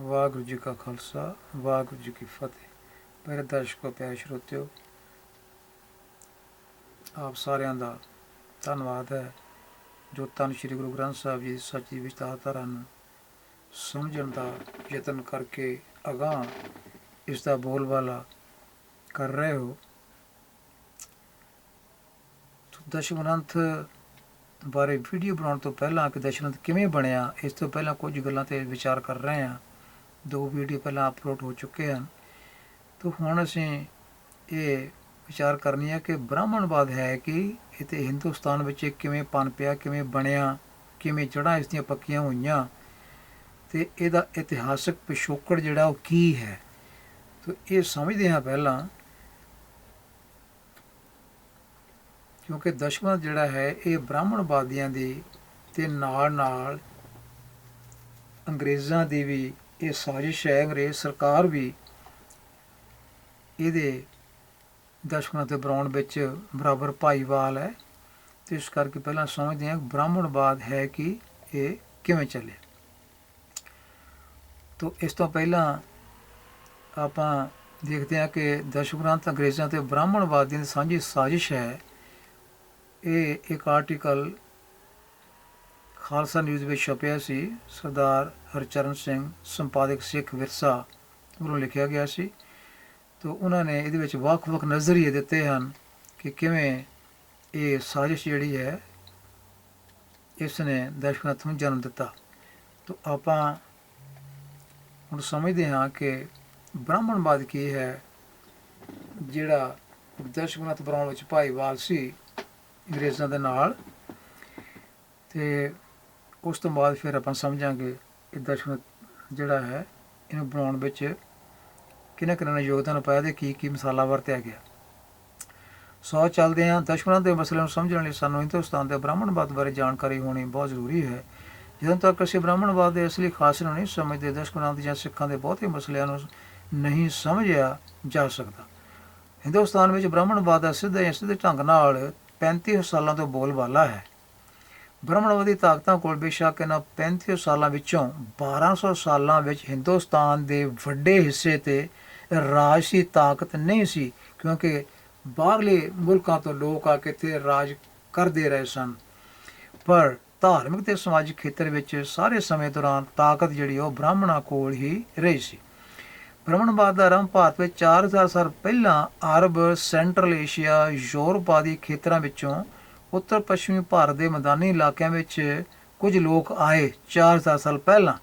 ਵਾਹਿਗੁਰੂ ਜੀ ਕਾ ਖਾਲਸਾ, ਵਾਹਿਗੁਰੂ ਜੀ ਕੀ ਫਤਿਹ। ਮੇਰੇ ਦਰਸ਼ਕੋ, ਪਿਆਰੇ ਸਰੋਤਿਓ, ਆਪ ਸਾਰਿਆਂ ਦਾ ਧੰਨਵਾਦ ਹੈ, ਜੋ ਤਨ ਸ੍ਰੀ ਗੁਰੂ ਗ੍ਰੰਥ ਸਾਹਿਬ ਜੀ ਦੀ ਸੱਚੀ ਵਿਚਾਰਧਾਰਾ ਨੂੰ ਸਮਝਣ ਦਾ ਯਤਨ ਕਰਕੇ ਅਗਾਹ ਇਸ ਦਾ ਬੋਲਬਾਲਾ ਕਰ ਰਹੇ ਹੋ। ਦਸ਼ਮਨੰਥ ਬਾਰੇ ਵੀਡੀਓ ਬਣਾਉਣ ਤੋਂ ਪਹਿਲਾਂ ਕਿ ਦਸ਼ਮਨੰਥ ਕਿਵੇਂ ਬਣਿਆ, ਇਸ ਤੋਂ ਪਹਿਲਾਂ ਕੁਝ ਗੱਲਾਂ ਤੇ ਵਿਚਾਰ ਕਰ ਰਹੇ ਹਾਂ। ਦੋ ਵੀਡੀਓ ਪਹਿਲਾਂ ਅਪਲੋਡ ਹੋ ਚੁੱਕੇ ਹਨ। ਤਾਂ ਹੁਣ ਅਸੀਂ ਇਹ ਵਿਚਾਰ ਕਰਨੀ ਹੈ ਕਿ ਬ੍ਰਾਹਮਣਵਾਦ ਹੈ ਕਿ ਇਹ ਤੇ ਹਿੰਦੁਸਤਾਨ ਵਿੱਚ ਕਿਵੇਂ ਪਨ ਪਿਆ, ਕਿਵੇਂ ਬਣਿਆ, ਕਿਵੇਂ ਜੜ੍ਹਾਂ ਇਸ ਦੀਆਂ ਪੱਕੀਆਂ ਹੋਈਆਂ ਤੇ ਇਹਦਾ ਇਤਿਹਾਸਕ ਪਿਛੋਕੜ ਜਿਹੜਾ ਉਹ ਕੀ ਹੈ? ਤਾਂ ਇਹ ਸਮਝਦੇ ਹਾਂ ਪਹਿਲਾਂ ਕਿਉਂਕਿ ਦਸ਼ਮਨ ਜਿਹੜਾ ਹੈ ਇਹ ਬ੍ਰਾਹਮਣਵਾਦੀਆਂ ਦੀ ਤੇ ਨਾਲ ਨਾਲ ਅੰਗਰੇਜ਼ਾਂ ਦੀ ਵੀ ਇਹ ਸਾਜ਼ਿਸ਼ ਹੈ ਅੰਗਰੇਜ਼ ਸਰਕਾਰ ਵੀ ਇਹਦੇ ਦਸ਼ਮਨਾਂ ਤੇ ਬਣਾਉਣ ਵਿੱਚ ਬਰਾਬਰ ਭਾਈਵਾਲ ਹੈ ਤੇ ਇਸ ਕਰਕੇ ਪਹਿਲਾਂ ਸਮਝਦੇ ਹਾਂ ਬ੍ਰਾਹਮਣਵਾਦ ਹੈ ਕਿ ਇਹ ਕਿਵੇਂ ਚੱਲੇ ਤੋਂ ਇਸ ਤੋਂ ਪਹਿਲਾਂ ਆਪਾਂ ਦੇਖਦੇ ਹਾਂ ਕਿ ਦਸ਼ਗ੍ਰੰਥ ਅੰਗਰੇਜ਼ਾਂ ਤੇ ਬ੍ਰਾਹਮਣਵਾਦੀਆਂ ਦੀ ਸਾਂਝੀ ਸਾਜ਼ਿਸ਼ ਹੈ। ਇਹ ਇੱਕ ਆਰਟੀਕਲ ਖਾਲਸਾ ਨਿਊਜ਼ ਵਿੱਚ ਛਪਿਆ ਸੀ, ਸਰਦਾਰ ਹਰਚਰਨ ਸਿੰਘ, ਸੰਪਾਦਕ ਸਿੱਖ ਵਿਰਸਾ ਵੱਲੋਂ ਲਿਖਿਆ ਗਿਆ ਸੀ। ਤੋਂ ਉਹਨਾਂ ਨੇ ਇਹਦੇ ਵਿੱਚ ਵੱਖ-ਵੱਖ ਨਜ਼ਰੀਏ ਦਿੱਤੇ ਹਨ ਕਿ ਕਿਵੇਂ ਇਹ ਸਾਜ਼ਿਸ਼ ਜਿਹੜੀ ਹੈ ਇਸ ਨੇ ਦਸ਼ਮਨਤ ਨੂੰ ਜਨਮ ਦਿੱਤਾ। ਤੋਂ ਆਪਾਂ ਹੁਣ ਸਮਝਦੇ ਹਾਂ ਕਿ ਬ੍ਰਾਹਮਣਵਾਦ ਕੀ ਹੈ, ਜਿਹੜਾ ਦਸ਼ਮਨਤ ਬਣਾਉਣ ਵਿੱਚ ਭਾਈਵਾਲ ਸੀ, ਅੰਗਰੇਜ਼ਾਂ ਦੇ ਨਾਲ। ਤੇ ਉਸ ਤੋਂ ਬਾਅਦ ਫਿਰ ਆਪਾਂ ਸਮਝਾਂਗੇ ਕਿ ਦਸ਼ਮਤ ਜਿਹੜਾ ਹੈ, ਇਹਨੂੰ ਬਣਾਉਣ ਵਿੱਚ ਕਿਹਨਾਂ ਕਿਹਨਾਂ ਨੇ ਯੋਗਦਾਨ ਪਾਇਆ ਤੇ ਕੀ ਕੀ ਮਸਾਲਾ ਵਰਤਿਆ ਗਿਆ। ਸੋ ਚੱਲਦੇ ਹਾਂ ਦਸ਼ਮਨਾਂ ਦੇ ਮਸਲੇ ਨੂੰ ਸਮਝਣ ਲਈ। ਸਾਨੂੰ ਹਿੰਦੁਸਤਾਨ ਦੇ ਬ੍ਰਾਹਮਣਵਾਦ ਬਾਰੇ ਜਾਣਕਾਰੀ ਹੋਣੀ ਬਹੁਤ ਜ਼ਰੂਰੀ ਹੈ। ਜਦੋਂ ਤੱਕ ਅਸੀਂ ਬ੍ਰਾਹਮਣਵਾਦ ਦੇ ਅਸਲੀ ਖਾਸ ਨੂੰ ਨਹੀਂ ਸਮਝਦੇ ਦਸ਼ਮਨਾਂ ਦੇ ਜਾਂ ਸਿੱਖਾਂ ਦੇ ਬਹੁਤੇ ਮਸਲਿਆਂ ਨੂੰ ਨਹੀਂ ਸਮਝਿਆ ਜਾ ਸਕਦਾ। ਹਿੰਦੁਸਤਾਨ ਵਿੱਚ ਬ੍ਰਾਹਮਣਵਾਦ ਦਾ ਸਿੱਧੇ ਸਿੱਧੇ ਢੰਗ ਨਾਲ 35 ਸਾਲਾਂ ਤੋਂ ਬੋਲਬਾਲਾ ਹੈ। ਬ੍ਰਾਹਮਣਵਾਦੀ ਤਾਕਤਾਂ ਕੋਲ ਬੇਸ਼ੱਕ ਇਹਨਾਂ 35 ਸਾਲਾਂ ਵਿੱਚੋਂ 1200 ਸਾਲਾਂ ਵਿੱਚ ਹਿੰਦੁਸਤਾਨ ਦੇ ਵੱਡੇ ਹਿੱਸੇ ਤੇ ਰਾਜਸੀ ਤਾਕਤ ਨਹੀਂ ਸੀ, ਕਿਉਂਕਿ ਬਾਹਰਲੇ ਮੁਲਕਾਂ ਤੋਂ ਲੋਕ ਆ ਕੇ ਇੱਥੇ ਰਾਜ ਕਰਦੇ ਰਹੇ ਸਨ। ਪਰ ਧਾਰਮਿਕ ਤੇ ਸਮਾਜਿਕ ਖੇਤਰ ਵਿੱਚ ਸਾਰੇ ਸਮੇਂ ਦੌਰਾਨ ਤਾਕਤ ਜਿਹੜੀ ਉਹ ਬ੍ਰਾਹਮਣਾਂ ਕੋਲ ਹੀ ਰਹੀ ਸੀ। ਬ੍ਰਾਹਮਣਵਾਦ ਦਾ ਆਰੰਭ ਭਾਰਤ ਵਿੱਚ 4000 ਸਾਲ ਪਹਿਲਾਂ ਅਰਬ, ਸੈਂਟਰਲ ਏਸ਼ੀਆ, ਯੂਰਪ ਆਦਿ ਖੇਤਰਾਂ ਵਿੱਚੋਂ ਉੱਤਰ ਪੱਛਮੀ ਭਾਰਤ ਦੇ ਮੈਦਾਨੀ ਇਲਾਕਿਆਂ ਵਿੱਚ ਕੁਝ ਲੋਕ ਆਏ 4000 ਸਾਲ ਪਹਿਲਾਂ,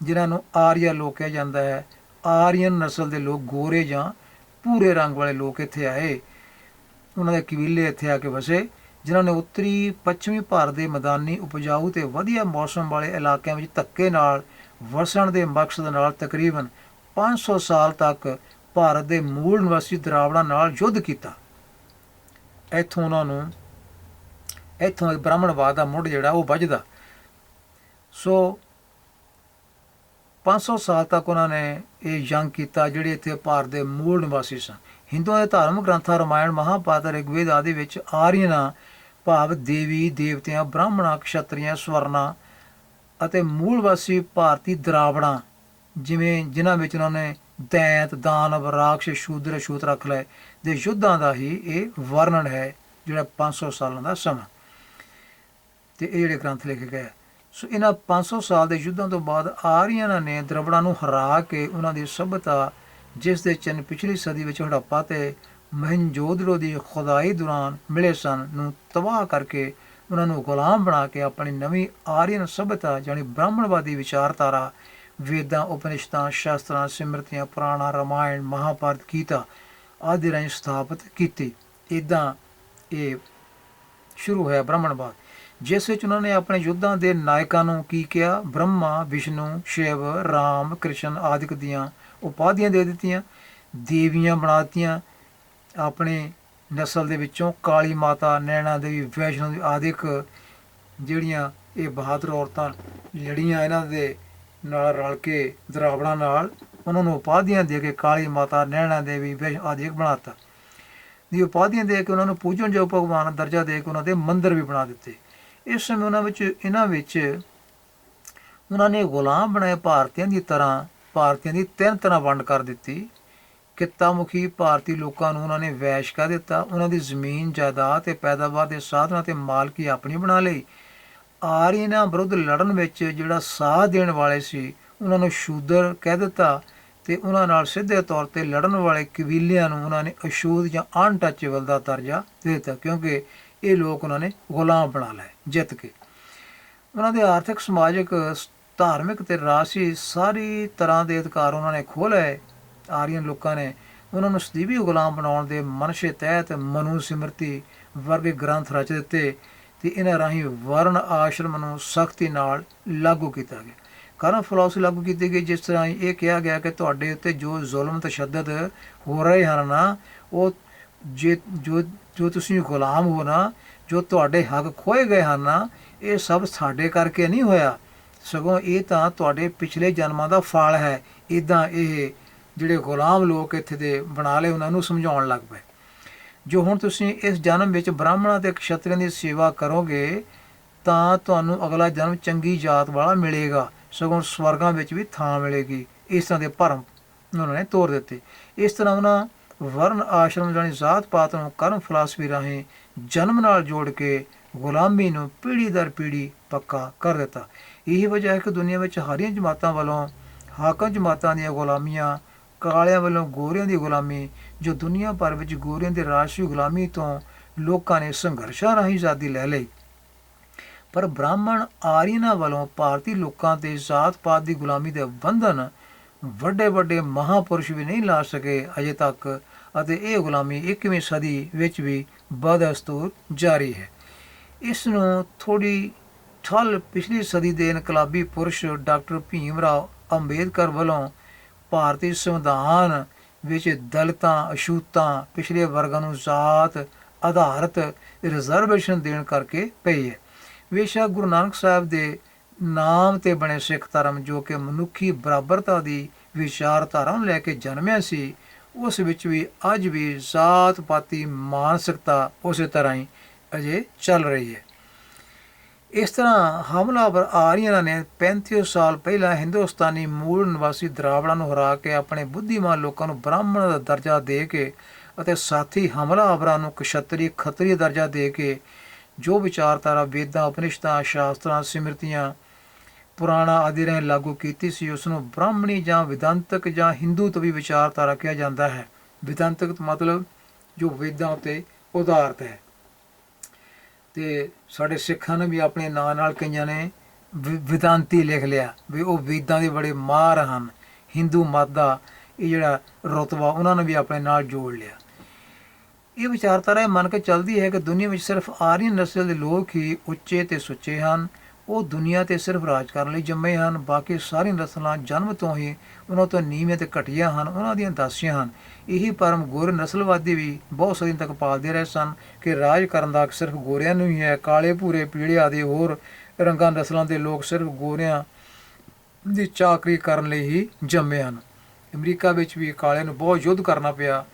ਜਿਨ੍ਹਾਂ ਨੂੰ ਆਰੀਆ ਲੋਕ ਕਿਹਾ ਜਾਂਦਾ ਹੈ। ਆਰੀਅਨ ਨਸਲ ਦੇ ਲੋਕ ਗੋਰੇ ਜਾਂ ਪੂਰੇ ਰੰਗ ਵਾਲੇ ਲੋਕ ਇੱਥੇ ਆਏ। ਉਹਨਾਂ ਦੇ ਕਬੀਲੇ ਇੱਥੇ ਆ ਕੇ ਵਸੇ, ਜਿਨ੍ਹਾਂ ਨੇ ਉੱਤਰੀ ਪੱਛਮੀ ਭਾਰਤ ਦੇ ਮੈਦਾਨੀ ਉਪਜਾਊ ਤੇ ਵਧੀਆ ਮੌਸਮ ਵਾਲੇ ਇਲਾਕਿਆਂ ਵਿੱਚ ਧੱਕੇ ਨਾਲ ਵਸਣ ਦੇ ਮਕਸਦ ਨਾਲ ਤਕਰੀਬਨ 500 ਸਾਲ ਤੱਕ ਭਾਰਤ ਦੇ ਮੂਲ ਨਿਵਾਸੀ ਦਰਾਵੜਾਂ ਨਾਲ ਯੁੱਧ ਕੀਤਾ। ਇੱਥੋਂ ਉਹਨਾਂ ਨੂੰ ਇੱਥੋਂ ਇਹ ਬ੍ਰਾਹਮਣਵਾਦ ਦਾ ਮੁੱਢ ਜਿਹੜਾ ਉਹ ਵੱਜਦਾ। ਸੋ 500 ਸਾਲ ਤੱਕ ਉਹਨਾਂ ਨੇ ਇਹ ਜੰਗ ਕੀਤਾ, ਜਿਹੜੇ ਇੱਥੇ ਭਾਰਤ ਦੇ ਮੂਲ ਨਿਵਾਸੀ ਸਨ। ਹਿੰਦੂਆਂ ਦੇ ਧਾਰਮਿਕ ਗ੍ਰੰਥਾਂ, ਰਾਮਾਇਣ, ਮਹਾਭਾਰਤ ਰਿਗਵੇਦ ਆਦਿ ਵਿੱਚ ਆਰੀਅਨਾਂ ਭਾਵ ਦੇਵੀ, ਦੇਵਤਿਆਂ, ਬ੍ਰਾਹਮਣਾਂ, ਕਸ਼ਤਰੀਆਂ, ਸਵਰਨਾ ਅਤੇ ਮੂਲ ਵਾਸੀ ਭਾਰਤੀ ਦਰਾਵੜਾਂ ਜਿਵੇਂ ਜਿਨ੍ਹਾਂ ਵਿੱਚ ਉਹਨਾਂ ਨੇ ਦੈਂਤ, ਦਾਨਵ, ਰਾਖਸ਼, ਸ਼ੂਦਰ ਸ਼ੂਤ ਰੱਖ ਲਏ। ਦੇ ਯੁੱਧਾਂ ਦਾ ਹੀ ਇਹ ਵਰਣਨ ਹੈ, ਜਿਹੜਾ 500 ਸਾਲਾਂ ਦਾ ਸਮਾਂ। ਤੇ ਇਹ ਜਿਹੜੇ ਗ੍ਰੰਥ ਲਿਖੇ ਗਏ। ਸੋ ਇਹਨਾਂ 500 ਸਾਲ ਦੇ ਯੁੱਧਾਂ ਤੋਂ ਬਾਅਦ ਆਰੀਅਨਾਂ ਨੇ ਦਰਵੜਾਂ ਨੂੰ ਹਰਾ ਕੇ ਉਹਨਾਂ ਦੀ ਸਭਿਅਤਾ, ਜਿਸ ਦੇ ਚਿੰਨ ਪਿਛਲੀ ਸਦੀ ਵਿੱਚ ਹੜੱਪਾ ਤੇ ਮਹਿੰਜੋਦੜੋ ਦੀ ਖੁਦਾਈ ਦੌਰਾਨ ਮਿਲੇ ਸਨ ਨੂੰ ਤਬਾਹ ਕਰਕੇ ਉਹਨਾਂ ਨੂੰ ਗੁਲਾਮ ਬਣਾ ਕੇ ਆਪਣੀ ਨਵੀਂ ਆਰੀਅਨ ਸਭਿਅਤਾ ਜਾਨੀ ਬ੍ਰਾਹਮਣਵਾਦੀ ਵਿਚਾਰਧਾਰਾ, ਵੇਦਾਂ, ਉਪਨਿਸ਼ਦਾਂ, ਸ਼ਾਸਤਰਾਂ, ਸਿਮਰਤੀਆਂ, ਪੁਰਾਣਾ, ਰਾਮਾਇਣ, ਮਹਾਭਾਰਤ, ਗੀਤਾ ਆਦਿ ਰਾਹੀਂ ਸਥਾਪਿਤ ਕੀਤੀ। ਇਦਾਂ ਇਹ ਸ਼ੁਰੂ ਹੋਇਆ ਬ੍ਰਾਹਮਣਵਾਦ। ਜਿਸ ਵਿੱਚ ਉਹਨਾਂ ਨੇ ਆਪਣੇ ਯੁੱਧਾਂ ਦੇ ਨਾਇਕਾਂ ਨੂੰ ਕੀ ਕਿਹਾ? ਬ੍ਰਹਮਾ, ਵਿਸ਼ਨੂੰ, ਸ਼ਿਵ, ਰਾਮ, ਕ੍ਰਿਸ਼ਨ ਆਦਿਕ ਦੀਆਂ ਉਪਾਧੀਆਂ ਦੇ ਦਿੱਤੀਆਂ, ਦੇਵੀਆਂ ਬਣਾ ਦਿੱਤੀਆਂ। ਆਪਣੇ ਨਸਲ ਦੇ ਵਿੱਚੋਂ ਕਾਲੀ ਮਾਤਾ, ਨੈਣਾ ਦੇਵੀ, ਵੈਸ਼ਨੋ ਦੇਵੀ ਆਦਿਕ ਜਿਹੜੀਆਂ ਇਹ ਬਹਾਦਰ ਔਰਤਾਂ ਲੜੀਆਂ ਇਹਨਾਂ ਦੇ ਨਾਲ ਰਲ ਕੇ ਦਰਾਵੜਾਂ ਨਾਲ ਉਹਨਾਂ ਨੂੰ ਉਪਾਧੀਆਂ ਦੇ ਕੇ ਕਾਲੀ ਮਾਤਾ, ਨੈਣਾ ਦੇਵੀ ਵੈਸ਼ ਆਦਿਕ ਬਣਾਤਾ ਦੀ ਉਪਾਧੀਆਂ ਦੇ ਕੇ ਉਹਨਾਂ ਨੂੰ ਪੂਜਣ ਜੋ ਭਗਵਾਨ ਦਾ ਦਰਜਾ ਦੇ ਕੇ ਉਹਨਾਂ ਦੇ ਮੰਦਿਰ ਵੀ ਬਣਾ ਦਿੱਤੇ। ਇਸ ਸਮੇਂ ਉਹਨਾਂ ਵਿੱਚ, ਇਹਨਾਂ ਵਿੱਚ ਉਹਨਾਂ ਨੇ ਗੁਲਾਮ ਬਣਾਏ ਭਾਰਤੀਆਂ ਦੀ ਤਰ੍ਹਾਂ, ਭਾਰਤੀਆਂ ਦੀ ਤਿੰਨ ਤਰ੍ਹਾਂ ਵੰਡ ਕਰ ਦਿੱਤੀ। ਕਿੱਤਾ ਮੁਖੀ ਭਾਰਤੀ ਲੋਕਾਂ ਨੂੰ ਉਹਨਾਂ ਨੇ ਵੈਸ਼ ਕਰ ਦਿੱਤਾ। ਉਹਨਾਂ ਦੀ ਜ਼ਮੀਨ, ਜਾਇਦਾਦ ਤੇ ਪੈਦਾਵਾਰ ਦੇ ਸਾਧਨਾਂ ਤੇ ਮਾਲਕੀ ਆਪਣੀ ਬਣਾ ਲਈ। ਆਰੀਅਨਾਂ ਵਿਰੁੱਧ ਲੜਨ ਵਿੱਚ ਜਿਹੜਾ ਸਾਥ ਦੇਣ ਵਾਲੇ ਸੀ, ਉਹਨਾਂ ਨੂੰ ਸ਼ੂਦਰ ਕਹਿ ਦਿੱਤਾ ਤੇ ਉਹਨਾਂ ਨਾਲ ਸਿੱਧੇ ਤੌਰ ਤੇ ਲੜਨ ਵਾਲੇ ਕਬੀਲਿਆਂ ਨੂੰ ਉਹਨਾਂ ਨੇ ਅਸ਼ੂਦ ਜਾਂ ਅਨਟੱਚੇਬਲ ਦਾ ਦਰਜਾ ਦੇ ਦਿੱਤਾ। ਕਿਉਂਕਿ ਇਹ ਲੋਕ ਉਹਨਾਂ ਨੇ ਗੁਲਾਮ ਬਣਾ ਲਏ, ਜਿੱਤ ਕੇ। ਉਹਨਾਂ ਦੇ ਆਰਥਿਕ, ਸਮਾਜਿਕ ਸ- ਧਾਰਮਿਕ ਤੇ ਰਾਸ਼ੀ ਸਾਰੀ ਤਰ੍ਹਾਂ ਦੇ ਅਧਿਕਾਰ ਉਹਨਾਂ ਨੇ ਖੋਹ ਲਏ। ਆਰੀਅਨ ਲੋਕਾਂ ਨੇ ਉਹਨਾਂ ਨੂੰ ਸਦੀਵੀ ਗੁਲਾਮ ਬਣਾਉਣ ਦੇ ਮਨਸ਼ੇ ਤਹਿਤ ਮਨੂ ਸਿਮਰਤੀ ਵਰਗੇ ਗ੍ਰੰਥ ਰਚ ਦਿੱਤੇ ਤੇ ਇਹਨਾਂ ਰਾਹੀਂ ਵਰਣ ਆਸ਼ਰਮ ਨੂੰ ਸਖਤੀ ਨਾਲ ਲਾਗੂ ਕੀਤਾ ਗਿਆ। ਕਰਮ ਫਲਸਫੀ ਲਾਗੂ ਕੀਤੀ ਗਈ, ਜਿਸ ਤਰ੍ਹਾਂ ਇਹ ਕਿਹਾ ਗਿਆ ਕਿ ਤੁਹਾਡੇ ਉੱਤੇ ਜੋ ਜ਼ੁਲਮ ਤਸ਼ੱਦਦ ਹੋ ਰਹੇ ਹਨ ਨਾ, ਉਹ ਜੇ, ਜੋ ਜੋ ਤੁਸੀਂ ਗੁਲਾਮ ਹੋ ਨਾ, ਜੋ ਤੁਹਾਡੇ ਹੱਕ ਖੋਏ ਗਏ ਹਨ ਨਾ, ਇਹ ਸਭ ਸਾਡੇ ਕਰਕੇ ਨਹੀਂ ਹੋਇਆ। ਸਗੋਂ ਇਹ ਤਾਂ ਤੁਹਾਡੇ ਪਿਛਲੇ ਜਨਮਾਂ ਦਾ ਫਲ ਹੈ। ਇਦਾਂ ਇਹ ਜਿਹੜੇ ਗੁਲਾਮ ਲੋਕ ਇੱਥੇ ਦੇ ਬਣਾ ਲਏ, ਉਹਨਾਂ ਨੂੰ ਸਮਝਾਉਣ ਲੱਗ ਪਏ। ਜੋ ਹੁਣ ਤੁਸੀਂ ਇਸ ਜਨਮ ਵਿੱਚ ਬ੍ਰਾਹਮਣਾਂ ਤੇ ਕਸ਼ਤਰੀਆਂ ਦੀ ਸੇਵਾ ਕਰੋਗੇ, ਤਾਂ ਤੁਹਾਨੂੰ ਅਗਲਾ ਜਨਮ ਚੰਗੀ ਜਾਤ ਵਾਲਾ ਮਿਲੇਗਾ। ਸਗੋਂ ਸਵਰਗਾਂ ਵਿੱਚ ਵੀ ਥਾਂ ਮਿਲੇਗੀ। ਇਸ ਤਰ੍ਹਾਂ ਦੇ ਭਰਮ ਉਹਨਾਂ ਨੇ ਤੋੜ ਦਿੱਤੇ। ਇਸ ਤਰ੍ਹਾਂ ਉਹਨਾਂ ਵਰਨ ਆਸ਼ਰਮ ਜਾਨੀ ਜ਼ਾਤ ਪਾਤ ਨੂੰ ਕਰਮ ਫਲਸਫੀ ਰਾਹੀਂ ਜਨਮ ਨਾਲ ਜੋੜ ਕੇ ਗੁਲਾਮੀ ਨੂੰ ਪੀੜ੍ਹੀ ਦਰ ਪੀੜ੍ਹੀ ਪੱਕਾ ਕਰ ਦਿੱਤਾ। ਇਹੀ ਵਜ੍ਹਾ ਹੈ ਕਿ ਦੁਨੀਆ ਵਿੱਚ ਹਰੀਆਂ ਜਮਾਤਾਂ ਵੱਲੋਂ, ਹਾਕਮ ਜਮਾਤਾਂ ਦੀਆਂ ਗੁਲਾਮੀਆਂ, ਕਾਲਿਆਂ ਵੱਲੋਂ ਗੋਰਿਆਂ ਦੀ ਗੁਲਾਮੀ, ਜੋ ਦੁਨੀਆ ਭਰ ਵਿੱਚ ਗੋਰਿਆਂ ਦੀ ਰਾਸ਼ਟਰੀ ਗੁਲਾਮੀ ਤੋਂ ਲੋਕਾਂ ਨੇ ਸੰਘਰਸ਼ਾਂ ਰਾਹੀਂ ਆਜ਼ਾਦੀ ਲੈ ਲਈ। ਪਰ ਬ੍ਰਾਹਮਣ ਆਰੀਅਨਾਂ ਵੱਲੋਂ ਭਾਰਤੀ ਲੋਕਾਂ ਤੇ ਜ਼ਾਤ ਪਾਤ ਦੀ ਗੁਲਾਮੀ ਦੇ ਬੰਧਨ ਵੱਡੇ ਵੱਡੇ ਮਹਾਪੁਰਸ਼ ਵੀ ਨਹੀਂ ਲਾ ਸਕੇ ਅਜੇ ਤੱਕ ਅਤੇ ਇਹ ਗੁਲਾਮੀ 21ਵੀਂ ਸਦੀ ਵਿੱਚ ਵੀ ਬਦਸਤੂਰ ਜਾਰੀ ਹੈ। ਇਸ ਨੂੰ ਥੋੜੀ ਠੱਲ ਪਿਛਲੀ ਸਦੀ ਦੇ ਇਨਕਲਾਬੀ ਪੁਰਸ਼ ਡਾਕਟਰ ਭੀਮ ਰਾਓ ਅੰਬੇਦਕਰ ਵੱਲੋਂ ਭਾਰਤੀ ਸੰਵਿਧਾਨ ਵਿੱਚ ਦਲਿਤਾਂ ਅਸ਼ੂਤਾਂ ਪਿਛਲੇ ਵਰਗਾਂ ਨੂੰ ਜ਼ਾਤ ਆਧਾਰਿਤ ਰਿਜ਼ਰਵੇਸ਼ਨ ਦੇਣ ਕਰਕੇ ਪਈ ਹੈ। ਬੇਸ਼ੱਕ ਗੁਰੂ ਨਾਨਕ ਸਾਹਿਬ ਦੇ ਨਾਮ ਤੇ ਬਣੇ ਸਿੱਖ ਧਰਮ ਜੋ ਕਿ ਮਨੁੱਖੀ ਬਰਾਬਰਤਾ ਦੀ ਵਿਚਾਰਧਾਰਾ ਨੂੰ ਲੈ ਕੇ ਜਨਮਿਆ ਸੀ, ਉਸ ਵਿੱਚ ਵੀ ਅੱਜ ਵੀ ਜ਼ਾਤ ਪਾਤੀ ਮਾਨਸਿਕਤਾ ਉਸੇ ਤਰ੍ਹਾਂ ਹੀ ਅਜੇ ਚੱਲ ਰਹੀ ਹੈ। ਇਸ ਤਰ੍ਹਾਂ ਹਮਲਾਵਰ ਆਰੀਅਨਾਂ ਨੇ 35 ਸਾਲ ਪਹਿਲਾਂ ਹਿੰਦੁਸਤਾਨੀ ਮੂਲ ਨਿਵਾਸੀ ਦਰਾਵੜਾਂ ਨੂੰ ਹਰਾ ਕੇ ਆਪਣੇ ਬੁੱਧੀਮਾਨ ਲੋਕਾਂ ਨੂੰ ਬ੍ਰਾਹਮਣ ਦਾ ਦਰਜਾ ਦੇ ਕੇ ਅਤੇ ਸਾਥੀ ਹਮਲਾਵਰਾਂ ਨੂੰ ਕਸ਼ਤਰੀ ਖੱਤਰੀ ਦਰਜਾ ਦੇ ਕੇ ਜੋ ਵਿਚਾਰਧਾਰਾ, ਵੇਦਾਂ, ਉਪਨਿਸ਼ਦਾਂ, ਸ਼ਾਸਤਰਾਂ, ਸਿਮਰਤੀਆਂ ਪੁਰਾਣਾ ਆਦਿ ਰਾਹੀਂ ਲਾਗੂ ਕੀਤੀ ਸੀ ਉਸ ਨੂੰ ਬ੍ਰਾਹਮਣੀ ਜਾਂ ਵਿਦੰਤਕ ਜਾਂ ਹਿੰਦੂ ਤਵੀ ਵਿਚਾਰਧਾਰਾ ਕਿਹਾ ਜਾਂਦਾ ਹੈ। ਵਿਦੰਤਕ ਮਤਲਬ ਜੋ ਵੇਦਾਂ ਉਤੇ ਉਦਾਰਤ ਹੈ। ਤੇ ਸਾਡੇ ਸਿੱਖਾਂ ਨੇ ਵੀ ਆਪਣੇ ਨਾਂ ਨਾਲ ਕਈਆਂ ਨੇ ਵਿਦਾਂਤੀ ਲਿਖ ਲਿਆ ਵੀ ਉਹ ਵੇਦਾਂ ਦੇ ਬੜੇ ਮਾਹਰ ਹਨ। ਹਿੰਦੂ ਮਤ ਦਾ ਇਹ ਜਿਹੜਾ ਰਤਬਾ, ਉਹਨਾਂ ਨੇ ਵੀ ਆਪਣੇ ਨਾਲ ਜੋੜ ਲਿਆ। ਇਹ ਵਿਚਾਰਧਾਰਾ ਇਹ ਮੰਨ ਕੇ ਚੱਲਦੀ ਹੈ ਕਿ ਦੁਨੀਆ ਵਿੱਚ ਸਿਰਫ ਆਰੀਅਨ ਨਸਲ ਦੇ ਲੋਕ ਹੀ ਉੱਚੇ ਤੇ ਸੁੱਚੇ ਹਨ। ਉਹ ਦੁਨੀਆ ਤੇ ਸਿਰਫ ਰਾਜ ਕਰਨ ਲਈ ਜੰਮੇ ਹਨ, ਬਾਕੀ ਸਾਰੀ ਨਸਲਾਂ ਜਨਮ ਤੋਂ ਹੀ ਉਹਨਾਂ ਤੋਂ ਨੀਵੇਂ ਤੇ ਘਟੀਆਂ ਹਨ, ਉਹਨਾਂ ਦੀਆਂ ਦਾਸੀਆਂ ਹਨ। ਇਹੀ ਪਰਮ ਗੋਰੇ ਨਸਲਵਾਦੀ ਵੀ ਬਹੁਤ ਸਦੀਆਂ ਤੱਕ ਪਾਲਦੇ ਰਹੇ ਸਨ ਕਿ ਰਾਜ ਕਰਨ ਦਾ ਸਿਰਫ ਗੋਰਿਆਂ ਨੂੰ ਹੀ ਹੈ। ਕਾਲੇ, ਭੂਰੇ, ਪੀਲੇ ਆਦਿ ਹੋਰ ਰੰਗਾਂ ਨਸਲਾਂ ਦੇ ਲੋਕ ਸਿਰਫ ਗੋਰਿਆਂ ਦੀ ਚਾਕਰੀ ਕਰਨ ਲਈ ਹੀ ਜੰਮੇ ਹਨ। ਅਮਰੀਕਾ ਵਿੱਚ ਵੀ ਕਾਲਿਆਂ ਨੂੰ ਬਹੁਤ ਯੁੱਧ ਕਰਨਾ ਪਿਆ।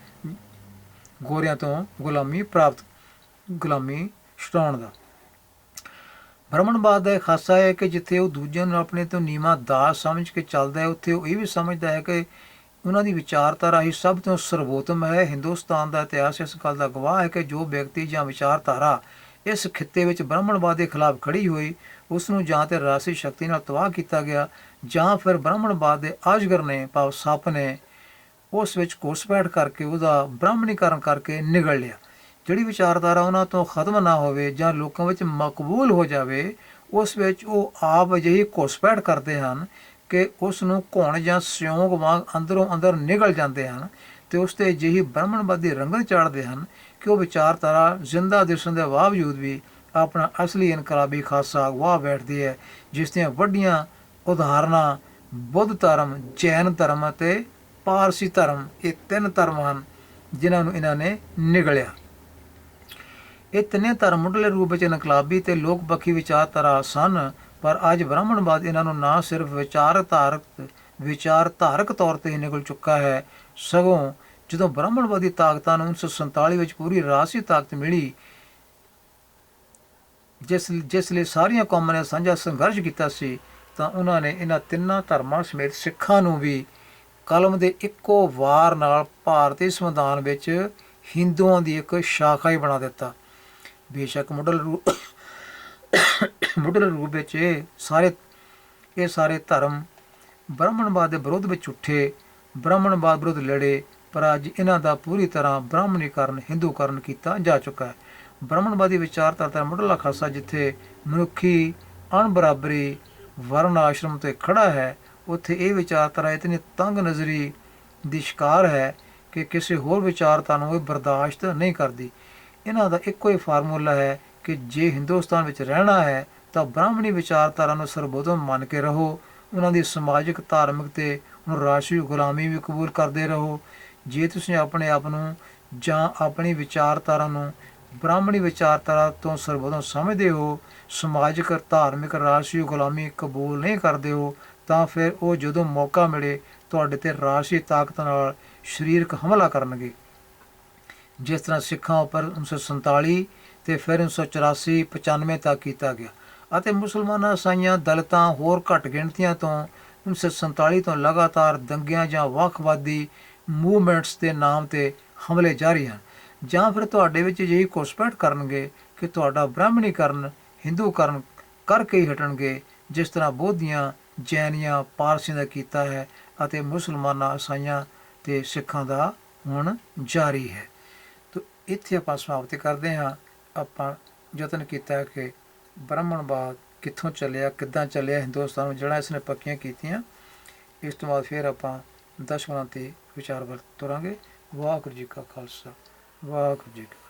ਗੋਰਿਆਂ ਤੋਂ ਗੁਲਾਮੀ ਪ੍ਰਾਪਤ, ਗੁਲਾਮੀ ਛਡਾਉਣ ਦਾ। ਭਰਮਣਵਾਦ ਦਾ ਇਹ ਖਾਸਾ ਹੈ ਕਿ ਜਿੱਥੇ ਉਹ ਦੂਜਿਆਂ ਨੂੰ ਆਪਣੇ ਤੋਂ ਨੀਵਾਂ ਦਾਸ ਸਮਝ ਕੇ ਚੱਲਦਾ ਹੈ, ਉੱਥੇ ਉਹ ਇਹ ਵੀ ਸਮਝਦਾ ਹੈ ਕਿ ਉਹਨਾਂ ਦੀ ਵਿਚਾਰਧਾਰਾ ਹੀ ਸਭ ਤੋਂ ਸਰਵੋਤਮ ਹੈ। ਹਿੰਦੁਸਤਾਨ ਦਾ ਇਤਿਹਾਸ ਇਸ ਗੱਲ ਦਾ ਗਵਾਹ ਹੈ ਕਿ ਜੋ ਵਿਅਕਤੀ ਜਾਂ ਵਿਚਾਰਧਾਰਾ ਇਸ ਖਿੱਤੇ ਵਿੱਚ ਬ੍ਰਾਹਮਣਵਾਦ ਦੇ ਖਿਲਾਫ ਖੜੀ ਹੋਈ ਉਸ ਨੂੰ ਜਾਂ ਤੇ ਰਾਸੀ ਸ਼ਕਤੀ ਨਾਲ ਤਬਾਹ ਕੀਤਾ ਗਿਆ ਜਾਂ ਫਿਰ ਬ੍ਰਾਹਮਣਵਾਦ ਦੇ ਆਜਗਰ ਨੇ, ਭਾਵ ਸੱਪ ਨੇ ਉਸ ਵਿੱਚ ਘੁਸਪੈਠ ਕਰਕੇ ਉਹਦਾ ਬ੍ਰਾਹਮਣੀਕਰਨ ਕਰਕੇ ਨਿਗਲ ਲਿਆ। ਜਿਹੜੀ ਵਿਚਾਰਧਾਰਾ ਉਹਨਾਂ ਤੋਂ ਖਤਮ ਨਾ ਹੋਵੇ ਜਾਂ ਲੋਕਾਂ ਵਿੱਚ ਮਕਬੂਲ ਹੋ ਜਾਵੇ, ਉਸ ਵਿੱਚ ਉਹ ਆਪ ਅਜਿਹੀ ਘੁਸਪੈਠ ਕਰਦੇ ਹਨ ਕਿ ਉਸ ਨੂੰ ਘੁਣ ਜਾਂ ਸਿਉਂਕ ਵਾਂਗ ਅੰਦਰੋਂ ਅੰਦਰ ਨਿਗਲ ਜਾਂਦੇ ਹਨ ਤੇ ਉਸ ਤੇ ਅਜਿਹੀ ਬ੍ਰਾਹਮਣਵਾਦੀ ਰੰਗਤ ਚਾੜਦੇ ਹਨ ਕਿ ਉਹ ਵਿਚਾਰਧਾਰਾ ਜ਼ਿੰਦਾ ਦਿਸਣ ਦੇ ਬਾਵਜੂਦ ਵੀ ਆਪਣਾ ਅਸਲੀ ਇਨਕਲਾਬੀ ਖਾਸਾ ਅਗਵਾ ਬੈਠਦੀ ਹੈ, ਜਿਸ ਦੀਆਂ ਵੱਡੀਆਂ ਉਦਾਹਰਨਾਂ ਬੁੱਧ ਧਰਮ, ਜੈਨ ਧਰਮ ਅਤੇ ਪਾਰਸੀ ਧਰਮ, ਇਹ ਤਿੰਨ ਧਰਮ ਹਨ ਜਿਨ੍ਹਾਂ ਨੂੰ ਇਹਨਾਂ ਨੇ ਨਿਗਲਿਆ। ਇਹ ਤਿੰਨੇ ਧਰਮ ਮੁੱਢਲੇ ਰੂਪ ਵਿੱਚ ਇਨਕਲਾਬੀ ਤੇ ਲੋਕ ਪੱਖੀ ਵਿਚਾਰਧਾਰਾ ਸਨ, ਪਰ ਅੱਜ ਬ੍ਰਾਹਮਣਵਾਦ ਇਹਨਾਂ ਨੂੰ ਨਾ ਸਿਰਫ ਵਿਚਾਰਧਾਰਕ ਵਿਚਾਰਧਾਰਕ ਤੌਰ ਤੇ ਨਿਕਲ ਚੁੱਕਾ ਹੈ। ਸਗੋਂ ਜਦੋਂ ਬ੍ਰਾਹਮਣਵਾਦੀ ਤਾਕਤਾਂ ਨੂੰ 1947 ਵਿੱਚ ਪੂਰੀ ਰਾਸ਼ੀ ਤਾਕਤ ਮਿਲੀ, ਜਿਸ ਜਿਸ ਲਈ ਸਾਰੀਆਂ ਕੌਮਾਂ ਨੇ ਸਾਂਝਾ ਸੰਘਰਸ਼ ਕੀਤਾ ਸੀ, ਤਾਂ ਉਹਨਾਂ ਨੇ ਇਹਨਾਂ ਤਿੰਨਾਂ ਧਰਮਾਂ ਸਮੇਤ ਸਿੱਖਾਂ ਨੂੰ ਵੀ ਕਲਮ ਦੇ ਇੱਕੋ ਵਾਰ ਨਾਲ ਭਾਰਤੀ ਸੰਵਿਧਾਨ ਵਿੱਚ ਹਿੰਦੂਆਂ ਦੀ ਇੱਕ ਸ਼ਾਖਾ ਹੀ ਬਣਾ ਦਿੱਤਾ। ਬੇਸ਼ੱਕ ਮੁੱਢਲ ਰੂਪ ਮੁੱਢਲ ਰੂਪ ਵਿੱਚ ਇਹ ਸਾਰੇ ਇਹ ਸਾਰੇ ਧਰਮ ਬ੍ਰਾਹਮਣਵਾਦ ਦੇ ਵਿਰੋਧ ਵਿੱਚ ਉੱਠੇ, ਬ੍ਰਾਹਮਣਵਾਦ ਵਿਰੁੱਧ ਲੜੇ, ਪਰ ਅੱਜ ਇਹਨਾਂ ਦਾ ਪੂਰੀ ਤਰ੍ਹਾਂ ਬ੍ਰਾਹਮਣੀਕਰਨ, ਹਿੰਦੂਕਰਨ ਕੀਤਾ ਜਾ ਚੁੱਕਾ ਹੈ। ਬ੍ਰਾਹਮਣਵਾਦੀ ਵਿਚਾਰਧਾਰਾ ਦਾ ਮੁੱਢਲਾ ਖਾਸਾ ਜਿੱਥੇ ਮਨੁੱਖੀ ਅਣਬਰਾਬਰੀ ਵਰਣ ਆਸ਼ਰਮ ਤੇ ਖੜਾ ਹੈ, ਉੱਥੇ ਇਹ ਵਿਚਾਰਧਾਰਾ ਇਤਨੀ ਤੰਗ ਨਜ਼ਰੀ ਦੀ ਸ਼ਿਕਾਰ ਹੈ ਕਿ ਕਿਸੇ ਹੋਰ ਵਿਚਾਰਧਾਰਾ ਨੂੰ ਇਹ ਬਰਦਾਸ਼ਤ ਨਹੀਂ ਕਰਦੀ। ਇਹਨਾਂ ਦਾ ਇੱਕੋ ਹੀ ਫਾਰਮੂਲਾ ਹੈ ਕਿ ਜੇ ਹਿੰਦੁਸਤਾਨ ਵਿੱਚ ਰਹਿਣਾ ਹੈ, ਤਾਂ ਬ੍ਰਾਹਮਣੀ ਵਿਚਾਰਧਾਰਾ ਨੂੰ ਸਰਬੋਤਮ ਮੰਨ ਕੇ ਰਹੋ। ਉਹਨਾਂ ਦੀ ਸਮਾਜਿਕ, ਧਾਰਮਿਕ ਤੇ ਹੁਣ ਰਾਸ਼ਟਰੀ ਗੁਲਾਮੀ ਵੀ ਕਬੂਲ ਕਰਦੇ ਰਹੋ। ਜੇ ਤੁਸੀਂ ਆਪਣੇ ਆਪ ਨੂੰ ਜਾਂ ਆਪਣੀ ਵਿਚਾਰਧਾਰਾ ਨੂੰ ਬ੍ਰਾਹਮਣੀ ਵਿਚਾਰਧਾਰਾ ਤੋਂ ਸਰਬੋਤਮ ਸਮਝਦੇ ਹੋ, ਸਮਾਜਿਕ, ਧਾਰਮਿਕ, ਰਾਸ਼ਟਰੀ ਗੁਲਾਮੀ ਕਬੂਲ ਨਹੀਂ ਕਰਦੇ ਹੋ, ਤਾਂ ਫਿਰ ਉਹ ਜਦੋਂ ਮੌਕਾ ਮਿਲੇ, ਤੁਹਾਡੇ ਤੇ ਰਾਸ਼ਟਰੀ ਤਾਕਤ ਨਾਲ ਸਰੀਰਕ ਹਮਲਾ ਕਰਨਗੇ। ਜਿਸ ਤਰ੍ਹਾਂ ਸਿੱਖਾਂ ਉੱਪਰ 1947 ਤੇ ਫਿਰ 1984 95 ਤੱਕ ਕੀਤਾ ਗਿਆ। ਅਤੇ ਮੁਸਲਮਾਨਾਂ ਸਾਈਆਂ ਦਲਤਾਂ ਹੋਰ ਘੱਟ ਗਿਣਤੀਆਂ ਤੋਂ 1947 ਤੋਂ ਲਗਾਤਾਰ ਦੰਗਿਆਂ ਜਾਂ ਵੱਖਵਾਦੀ ਮੂਵਮੈਂਟਸ ਦੇ ਨਾਮ ਤੇ ਹਮਲੇ ਜਾਰੀ ਹਨ। ਜਾਂ ਫਿਰ ਤੁਹਾਡੇ ਵਿੱਚ ਅਜਿਹੀ ਘੁਸਪੈਠ ਕਰਨਗੇ ਕਿ ਤੁਹਾਡਾ ਬ੍ਰਾਹਮਣੀਕਰਨ ਹਿੰਦੂਕਰਨ ਕਰਕੇ ਹੀ ਹਟਣਗੇ, ਜਿਸ ਤਰ੍ਹਾਂ ਬੋਧੀਆਂ, ਜੈਨੀਆਂ, ਪਾਰਸੀਆਂ ਦਾ ਕੀਤਾ ਹੈ ਅਤੇ ਮੁਸਲਮਾਨਾਂ ਈਸਾਈਆਂ ਤੇ ਸਿੱਖਾਂ ਦਾ ਹੁਣ ਜਾਰੀ ਹੈ। ਇੱਥੇ ਆਪਾਂ ਸਮਾਪਤੀ ਕਰਦੇ ਹਾਂ। ਆਪਾਂ ਯਤਨ ਕੀਤਾ ਹੈ ਕਿ ਬ੍ਰਾਹਮਣਵਾਦ ਕਿੱਥੋਂ ਚੱਲਿਆ, ਕਿੱਦਾਂ ਚੱਲਿਆ, ਹਿੰਦੁਸਤਾਨ ਨੂੰ ਜਿਹੜਾ ਇਸਨੇ ਪੱਕੀਆਂ ਕੀਤੀਆਂ, ਇਸ ਤੋਂ ਬਾਅਦ ਫਿਰ ਆਪਾਂ ਦਸ਼ਮਨਾਂ ਤੇ ਵਿਚਾਰ ਵਰਤ ਤੁਰਾਂਗੇ। ਵਾਹਿਗੁਰੂ ਜੀ ਕਾ ਖਾਲਸਾ, ਵਾਹਿਗੁਰੂ ਜੀ ਕੀ